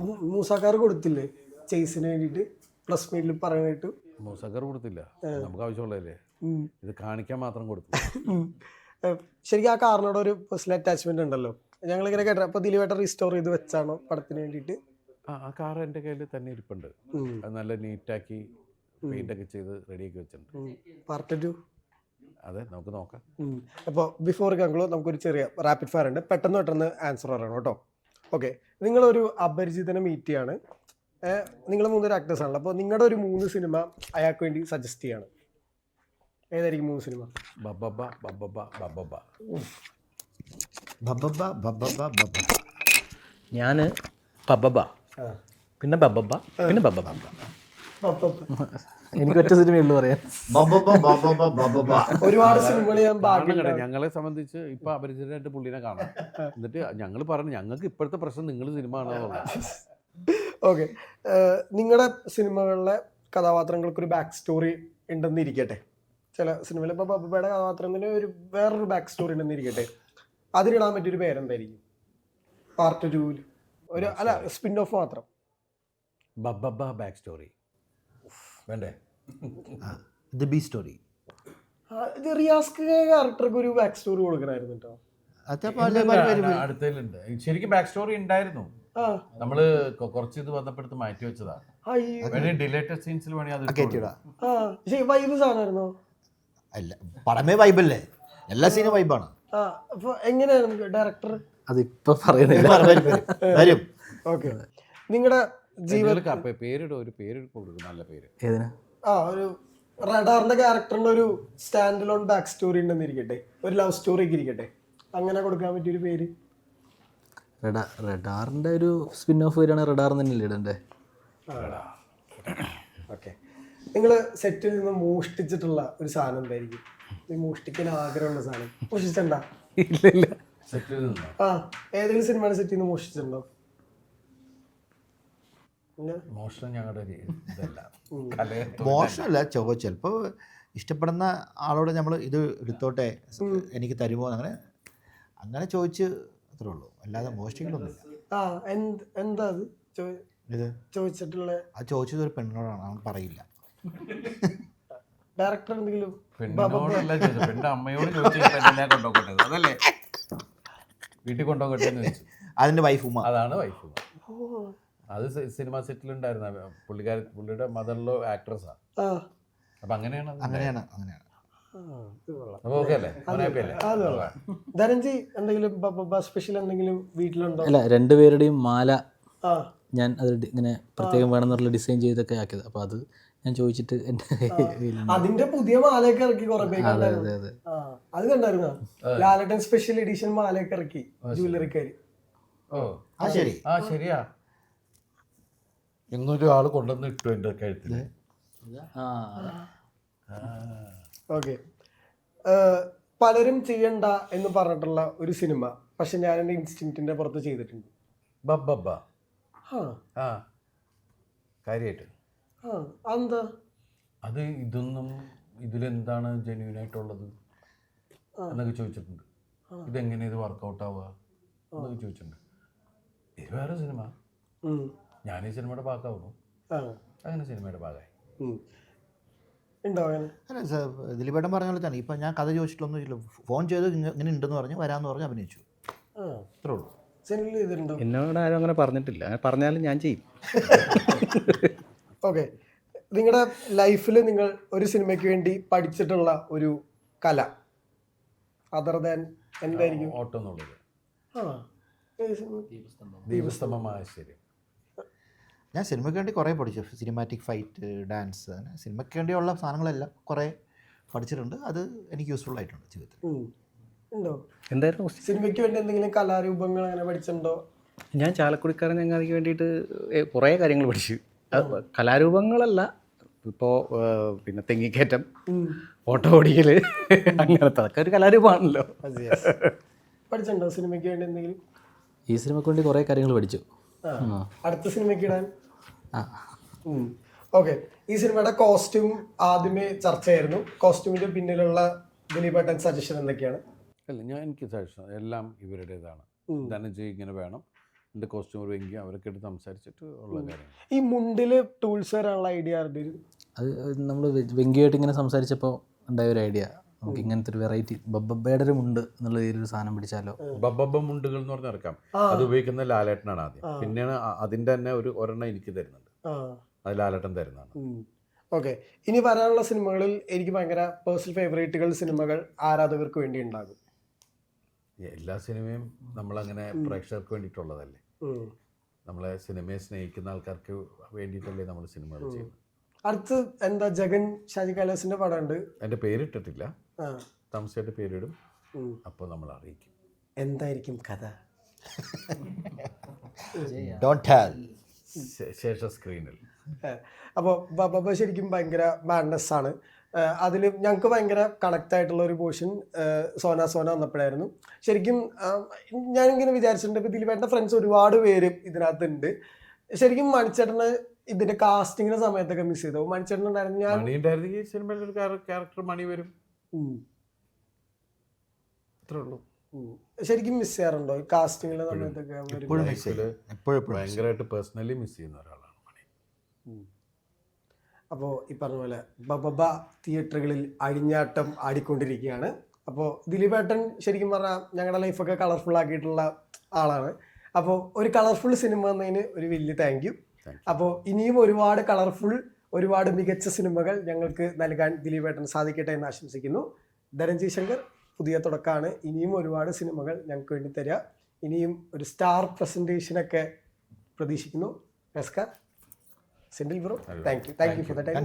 മൂ- മൂസാക്കാർ കൊടുത്തില്ലേ? ചേസിന് വേണ്ടിയിട്ട്. പ്ലസ് മീറ്റിൽ പറയാനായിട്ട് മൂസക്കർ കൊടുത്തില്ല. നമുക്ക് ആവശ്യമുള്ളതല്ലേ. ഇത് കാണിക്കാൻ മാത്രം കൊടുത്തു. ശരിക്കും ആ കാറിനോട് ഒരു പേഴ്സണൽ അറ്റാച്ച്മെന്റ് ഉണ്ടല്ലോ. ഞങ്ങൾ ഇങ്ങനെ കേട്ടോ. അപ്പൊ ദിലീപേട്ട റീസ്റ്റോർ ചെയ്ത് വെച്ചാണ് പടത്തിന് വേണ്ടിയിട്ട്? ആ ആ കാർ എന്റെ കയ്യിൽ തന്നെ ഇരിപ്പുണ്ട്. അത് നല്ല നീറ്റാക്കി പെയിന്റ് ഒക്കെ ചെയ്ത് റെഡിയാക്കി വെച്ചിട്ടുണ്ട്. പാർട്ട് ടു അതെ നമുക്ക് നോക്കാം. അപ്പോൾ ബിഫോർ കങ്കളു നമുക്കൊരു ചെറിയ റാപ്പിഡ് ഫയർ ഉണ്ട്. പെട്ടെന്ന് പെട്ടെന്ന് ആൻസർ പറയണം കേട്ടോ. ഓക്കെ നിങ്ങളൊരു അപരിചിതനെ മീറ്റ് ചെയ്യാണ്. നിങ്ങൾ മൂന്നൊരു ആക്ടേഴ്സ് ആണല്ലോ. അപ്പോൾ നിങ്ങളുടെ ഒരു മൂന്ന് സിനിമ അയാൾക്ക് വേണ്ടി സജസ്റ്റ് ചെയ്യാണ്. ഏതായിരിക്കും മൂന്ന് സിനിമ ബബബ ബബബ ബബബ. ബബബ ബബബ ഞാൻ ബബബ. ആ. പിന്നെ ബബബ പിന്നെ ബബബ. എനിക്ക് ഒറ്റ പറയാൻ. ഒരുപാട് സിനിമകൾ ഞാൻ ഭാഗ്യം. ഞങ്ങളെ സംബന്ധിച്ച് ഇപ്പൊ അപരിചിതനായിട്ട് പുള്ളിനെ കാണാം എന്നിട്ട് ഞങ്ങൾ പറഞ്ഞു ഞങ്ങൾക്ക് ഇപ്പോഴത്തെ പ്രശ്നം നിങ്ങൾ സിനിമ കാണാന്നുള്ളത് ഓക്കെ. നിങ്ങളുടെ സിനിമകളിലെ കഥാപാത്രങ്ങൾക്ക് ഒരു ബാക്ക് സ്റ്റോറി ഉണ്ടെന്ന് ഇരിക്കട്ടെ. ചില സിനിമയിൽ ഇപ്പൊ ബബ്ബയുടെ കഥാപാത്രത്തിന് ഒരു വേറൊരു ബാക്ക് സ്റ്റോറി ഉണ്ടെന്ന് ഇരിക്കട്ടെ. അതിനിടാൻ പറ്റിയൊരു പേരെന്തായിരിക്കും? പാർട്ട് ടു ഒരു അല്ല സ്പിൻ ഓഫ് മാത്രം. ബബ്ബ ബാക്ക് സ്റ്റോറി വേണ്ടേ? ദ ബി സ്റ്റോറി ഇത് റിയാസ്ക്ക് ക്യാരക്ടർക്ക് ഒരു ബാക്ക് സ്റ്റോറി കൊടുക്കണമായിരുന്നു കേട്ടോ അടുത്തതിലുണ്ട്. ശരിക്കും ബാക്ക് സ്റ്റോറി ഉണ്ടായിരുന്നു. നമ്മൾ കുറച്ച് ഇത് ബന്ധപ്പെടുത്ത് മാറ്റി വെച്ചതാണ്. അയ്യോ. വേണേ ഡിലേറ്റഡ് സീൻസിൽ വേണേ അത് ഇട്ട് ശരി വൈബ് സാധനമായിരുന്നോ അല്ല പടമേ വൈബല്ലേ എല്ലാ സീനും വൈബാണ് ആ അപ്പൊ എങ്ങനെയാണ് ഡയറക്ടർ അതിപ്പോ പറയുന്നില്ല. വരും. ഓക്കെ. നിങ്ങളുടെ ജീവിതത്തിൽ നിങ്ങൾക്ക് അപ്പൊ പേരിടും ഒരു പേര് കൊടുക്കും നല്ല പേര്. ഏതിനാ? ആ ഒരു റഡാറിന്റെ ക്യാരക്ടറിന്റെ ഒരു സ്റ്റാൻഡ് ലോൺ ബാക്ക് സ്റ്റോറി ഉണ്ടെന്നിരിക്കട്ടെ. ഒരു ലവ് സ്റ്റോറി ഒക്കെ ഇരിക്കട്ടെ. അങ്ങനെ കൊടുക്കാൻ പറ്റിയ ഒരു പേര്. റെഡാ റെഡാറിന്റെ ഒരു സ്പിൻ ഓഫ് വരികയാണ് റെഡാർ തന്നെയല്ലേ ഇടണ്ടേ? ഓക്കെ. നിങ്ങൾ സെറ്റിൽ നിന്ന് മോഷ്ടിച്ചിട്ടുള്ള ഒരു സാധനം എന്തായിരിക്കും? ഈ മോഷ്ടിക്കാൻ ആഗ്രഹമുള്ള സാധനം. മോഷ്ടിച്ചിട്ടുണ്ട? ഇല്ല ഇല്ല സെറ്റിൽ നിന്നോ? ആ ഏതെങ്കിലും സിനിമയുടെ സെറ്റിൽ നിന്ന് മോഷ്ടിച്ചിട്ടുണ്ടോ? മോഷണം ഞങ്ങളുടെ ഒരു ഇതല്ല. കലയെ മോശമല്ല ചോ ചിലപ്പോൾ ഇഷ്ടപ്പെടുന്ന ആളോട് നമ്മൾ ഇത് എടുത്തോട്ടെ എനിക്ക് തരുമോ അങ്ങനെ അങ്ങനെ ചോദിച്ച് അത്രേ ഉള്ളൂ. അല്ലാതെ മോഷ്ടിക്കലൊന്നുമില്ല ആ എന്താ അത്? ഇത് ചോദിച്ചിട്ടുള്ള ആ ചോദിച്ചത് ഒരു പെണ്ണോടാണ് അവൻ പറയില്ല. ഡയറക്ടർ എന്തെങ്കിലും പെണ്ണിനോടല്ല ചോദിച്ചത്. പെണ്ണിന്റെ അമ്മയോട് ചോദിച്ചു പെണ്ണിനെ കൊണ്ടുപോകട്ടെ അതല്ലേ? വീട്ടിൽ കൊണ്ടുപോകട്ടെ എന്ന് ചോദിച്ചു. അതിന്റെ വൈഫ് ഉമ്മ. അതാണ് വൈഫ് അത് സിനിമ സെറ്റിലുണ്ടായിരുന്ന പുള്ളിക്കാരി പുള്ളിയുടെ മദറിലോ ആക്ട്രസ് ആ. അപ്പൊ അങ്ങനെയാണ് അങ്ങനെയാണ് അങ്ങനെയാണ്. ധനഞ്ജി എന്തെങ്കിലും സ്പെഷ്യൽ എന്തെങ്കിലും വീട്ടിലുണ്ടോ? അല്ല രണ്ടുപേരുടെയും മാല ആ. ഞാൻ അത് ഇങ്ങനെ പ്രത്യേകം വേണമെന്നുള്ള ഡിസൈൻ ചെയ്തൊക്കെ ആക്കിയത്. അപ്പോൾ അത് ഞാൻ ചോദിച്ചിട്ട് അതിന്റെ പുതിയ മാലയൊക്കെ ഇറക്കി കുറെ അതെ കണ്ടായിരുന്നു. ലാലട്ടൻ സ്പെഷ്യൽ എഡിഷൻ മാലയൊക്കെ ഇറക്കി ജുവലറിക്കാര് ഓ. ആ ശരി. ആ ശരിയാ. ഇന്നൊരു ആൾ കൊണ്ടുവന്ന് ഇട്ടു എന്റെ കഴുത്തിൽ ആ. ഓക്കെ. പലരും ചെയ്യണ്ട എന്ന് പറഞ്ഞിട്ടുള്ള ഒരു സിനിമ പക്ഷെ ഞാൻ എന്റെ ഇൻസ്റ്റിങ്റ്റിന്റെ പുറത്ത് ചെയ്തിട്ടുണ്ട്. ബബ്ബ. ആ. കാര്യമായിട്ട് ആ അതെന്താ? അത് ഇതൊന്നും ഇതിലെന്താണ് ജെന്യൂൻ ആയിട്ടുള്ളത് എന്നൊക്കെ ചോദിച്ചിട്ടുണ്ട്. ഇതെങ്ങനെ ഇത് വർക്കൗട്ട് ആവുക എന്നൊക്കെ ചോദിച്ചിട്ടുണ്ട്. ഇത് വേറെ സിനിമ. ഞാൻ ഈ സിനിമയുടെ ഭാഗമാവുന്നു. അങ്ങനെ സിനിമയുടെ ഭാഗമായി. അല്ല സാർ ദിലീപേട്ടൻ പറഞ്ഞ പോലെ തന്നെ. ഇപ്പം ഞാൻ കഥ ചോദിച്ചിട്ടൊന്നും ഇല്ല. ഫോൺ ചെയ്ത് ഇങ്ങ- ഇങ്ങനെ ഉണ്ടെന്ന് പറഞ്ഞ് വരാമെന്ന് പറഞ്ഞ് അഭിനയിച്ചു. അത്രേ ഉള്ളൂ. എന്നോട് ആരും അങ്ങനെ പറഞ്ഞിട്ടില്ല. പറഞ്ഞാലും ഞാൻ ചെയ്യും. ഓക്കെ. നിങ്ങളുടെ ലൈഫിൽ നിങ്ങൾ ഒരു സിനിമയ്ക്ക് വേണ്ടി പഠിച്ചിട്ടുള്ള ഒരു കല അതർ ദാൻ എന്തായിരിക്കും? ഓട്ടം എന്നുള്ളത് ആ. ദീപസ്തംഭം. ദീപസ്തംഭം. ദീപസ്തംഭമായ ശരി. ഞാൻ സിനിമയ്ക്ക് വേണ്ടി കുറേ പഠിച്ചു. സിനിമാറ്റിക് ഫൈറ്റ് ഡാൻസ് അങ്ങനെ സിനിമയ്ക്ക് വേണ്ടിയുള്ള സാധനങ്ങളെല്ലാം കുറേ പഠിച്ചിട്ടുണ്ട്. അത് എനിക്ക് യൂസ്ഫുൾ ആയിട്ടുണ്ട് ജീവിതത്തിൽ. ഉം. ഉണ്ടോ? എന്തായിരുന്നു സിനിമയ്ക്ക് വേണ്ടി എന്തെങ്കിലും കലാരൂപങ്ങൾ അങ്ങനെ പഠിച്ചിട്ടുണ്ടോ? ഞാൻ ചാലക്കുടിക്കാരൻ ചങ്ങാതിക്ക് വേണ്ടിയിട്ട് കുറേ കാര്യങ്ങൾ പഠിച്ചു. കലാരൂപങ്ങളല്ല ഇപ്പോൾ പിന്നെ തെങ്ങിക്കയറ്റം ഓട്ടോ ഓടിക്കൽ അങ്ങനത്തെ അതൊക്കെ ഒരു കലാരൂപമാണല്ലോ. പഠിച്ചിട്ടുണ്ടോ സിനിമയ്ക്ക് വേണ്ടി എന്തെങ്കിലും? ഈ സിനിമയ്ക്ക് വേണ്ടി കുറേ കാര്യങ്ങൾ പഠിച്ചു. അടുത്ത സിനിമയ്ക്ക് ഇടാൻ? ആ. ഓക്കെ. ഈ സിനിമയുടെ കോസ്റ്റ്യൂം ആദ്യമേ ചർച്ചയായിരുന്നു. കോസ്റ്റ്യൂമിന്റെ പിന്നിലുള്ള ദിലീപ് ഏട്ടൻ സജഷൻ എന്തൊക്കെയാണ്? അല്ല ഞാൻ എനിക്ക് സജഷൻ എല്ലാം ഇവരുടേതാണ്. ധനജി ഇങ്ങനെ വേണം. എന്റെ കോസ്റ്റ്യൂമർ വെങ്കി അവരൊക്കെ എടുത്ത് സംസാരിച്ചിട്ട് ഉള്ള കാര്യം. ഈ മുണ്ടിൽ ടൂൾസ് വരാനുള്ള ഐഡിയ അത് നമ്മൾ വെങ്കിയായിട്ട് ഇങ്ങനെ സംസാരിച്ചപ്പോൾ ഉണ്ടായ ഒരു ഐഡിയ. നമുക്ക് ഇങ്ങനത്തെ ഒരു വെറൈറ്റി ബബ്ബയുടെ ഒരു മുണ്ട് എന്നുള്ള രീതിയിലൊരു സാധനം പിടിച്ചാലോ? ബബ്ബബ്ബ മുണ്ടുകൾ എന്ന് പറഞ്ഞാൽ ഇറക്കാം. അത് ഉപയോഗിക്കുന്ന ലാലേട്ടനാണ് ആദ്യം. പിന്നെയാണ് അതിന്റെ തന്നെ ഒരു ഒരെണ്ണം എനിക്ക് തരുന്നുണ്ട്. അത് ലാലേട്ടൻ തരുന്നതാണ്. ഓക്കെ. ഇനി വരാനുള്ള സിനിമകളിൽ എനിക്ക് ഭയങ്കര പേഴ്സണൽ ഫേവറേറ്റുകൾ സിനിമകൾ ആരാധകർക്ക് വേണ്ടി ഉണ്ടാകും. എല്ലാ സിനിമയും നമ്മളങ്ങനെ പ്രേക്ഷകർക്ക് വേണ്ടിയിട്ടുള്ളതല്ലേ? നമ്മളെ സിനിമയെ സ്നേഹിക്കുന്ന ആൾക്കാർക്ക് വേണ്ടിയിട്ടല്ലേ നമ്മൾ സിനിമകൾ ചെയ്യുന്നത്? അടുത്ത് എന്താ ജഗൻ ഷാജി കൈലാസിന്റെ പടമുണ്ട്? എന്റെ പേരിട്ടിട്ടില്ല. ആ. താമസിയായിട്ട് പേരിടും. അപ്പോൾ നമ്മൾ അറിയിക്കും. എന്തായിരിക്കും കഥ? ഡോണ്ട് ടാൽ ശേ- ശേഷ സ്ക്രീനിൽ അപ്പോൾ ബബ ശരിക്കും ഭയങ്കര മാഡ്നസ് ആണ്. അതിൽ ഞങ്ങൾക്ക് ഭയങ്കര കണക്ട് ആയിട്ടുള്ള ഒരു പോർഷൻ സോന സോന വന്നപ്പോഴായിരുന്നു. ശരിക്കും ഞാനിങ്ങനെ വിചാരിച്ചിട്ടുണ്ട് ഇതിൽ വേണ്ട ഫ്രണ്ട്സ് ഒരുപാട് പേര് ഇതിനകത്തുണ്ട്. ശരിക്കും മണിച്ചേട്ടന് ഇതിന്റെ കാസ്റ്റിങ്ങിന്റെ സമയത്തൊക്കെ മിസ് ചെയ്തു. മണിച്ചേട്ടനുണ്ടായിരുന്നു. ഞാൻ മണി ഉണ്ടായിരുന്നെങ്കിൽ ഈ സിനിമയിൽ ഒരു ക്യാരക്ടർ മണി വരും. അത്രേ ഉള്ളൂ. ശരിക്കും മിസ് ചെയ്യാറുണ്ടോ? ഈ കാസ്റ്റിങ്ങിന്റെ സമയത്തൊക്കെ വരുമ്പോൾ? എപ്പോഴും മിസ് ചെയ്യും. എപ്പോഴും എപ്പോഴും ഭയങ്കരമായിട്ട് പേഴ്സണലി മിസ് ചെയ്യുന്ന ഒരാളാണ് മണി. അപ്പോൾ ഈ പറഞ്ഞ പോലെ ബബബ തിയേറ്ററുകളിൽ അഴിഞ്ഞാട്ടം ആടിക്കൊണ്ടിരിക്കുകയാണ്. അപ്പോൾ ദിലീപേട്ടൻ ശരിക്കും പറഞ്ഞാൽ ഞങ്ങളുടെ ലൈഫൊക്കെ കളർഫുൾ ആക്കിയിട്ടുള്ള ആളാണ്. അപ്പോൾ ഒരു കളർഫുൾ സിനിമ എന്നതിന് ഒരു വലിയ താങ്ക് യു അപ്പോൾ ഇനിയും ഒരുപാട് കളർഫുൾ ഒരുപാട് മികച്ച സിനിമകൾ ഞങ്ങൾക്ക് നൽകാൻ ദിലീപേട്ടൻ സാധിക്കട്ടെ എന്ന് ആശംസിക്കുന്നു. ധനഞ്ജി ശങ്കർ പുതിയ തുടക്കമാണ് ഇനിയും ഒരുപാട് സിനിമകൾ ഞങ്ങൾക്ക് വേണ്ടി തരിക ഇനിയും ഒരു സ്റ്റാർ പ്രസന്റേഷനൊക്കെ പ്രതീക്ഷിക്കുന്നു. നമസ്കാർ Senthil bro thank you thank you for the time